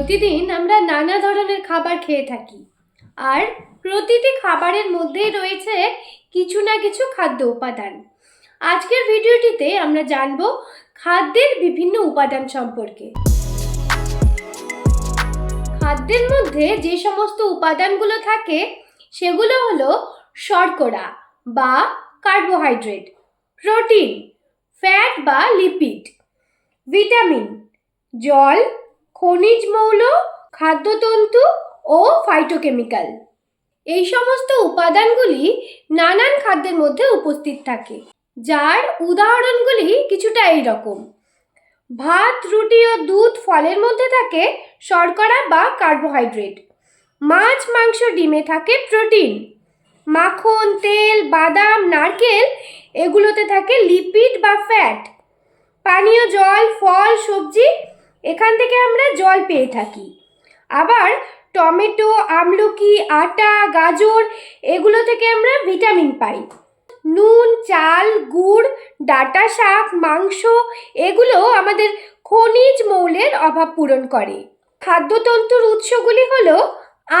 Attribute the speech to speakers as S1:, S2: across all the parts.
S1: প্রতিদিন আমরা নানা ধরনের খাবার খেয়ে থাকি। আর প্রতিটি খাবারের মধ্যেই রয়েছে কিছু না কিছু খাদ্য উপাদান। আজকের ভিডিওটিতে আমরা জানব খাদ্যের বিভিন্ন উপাদান সম্পর্কে। খাদ্যের মধ্যে যে সমস্ত উপাদানগুলো থাকে, সেগুলো হলো শর্করা বা কার্বোহাইড্রেট, প্রোটিন, ফ্যাট বা লিপিড, ভিটামিন, জল খনিজ মৌল, খাদ্যতন্তু ও ফাইটোকেমিক্যাল এই সমস্ত উপাদানগুলি নানান খাদ্যের মধ্যে উপস্থিত থাকে, যার উদাহরণগুলি কিছুটা এই রকম ভাত, রুটি ও দুধ ফলের মধ্যে থাকে শর্করা বা কার্বোহাইড্রেট মাছ, মাংস, ডিমে থাকে প্রোটিন মাখন, তেল, বাদাম, নারকেল, এগুলোতে থাকে লিপিড বা ফ্যাট পানীয় জল, ফল, সবজি এখান থেকে আমরা জল পেয়ে থাকি। আবার টমেটো, আমলকি, আটা, গাজর, এগুলো থেকে আমরা ভিটামিন পাই। নুন, চাল, গুড়, ডাটা শাক, মাংস, এগুলো আমাদের খনিজ মৌলের অভাব পূরণ করে। খাদ্যতন্তুর উৎসগুলি হল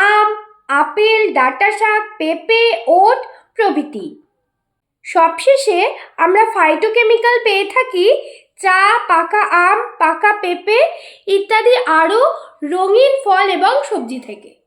S1: আম, আপেল, ডাটা শাক, পেঁপে, ওট প্রভৃতি। সবশেষে আমরা ফাইটোকেমিক্যাল পেয়ে থাকি চা, পাকা আম পেঁপে ইত্যাদি আরও রঙিন ফল এবং সবজি থেকে।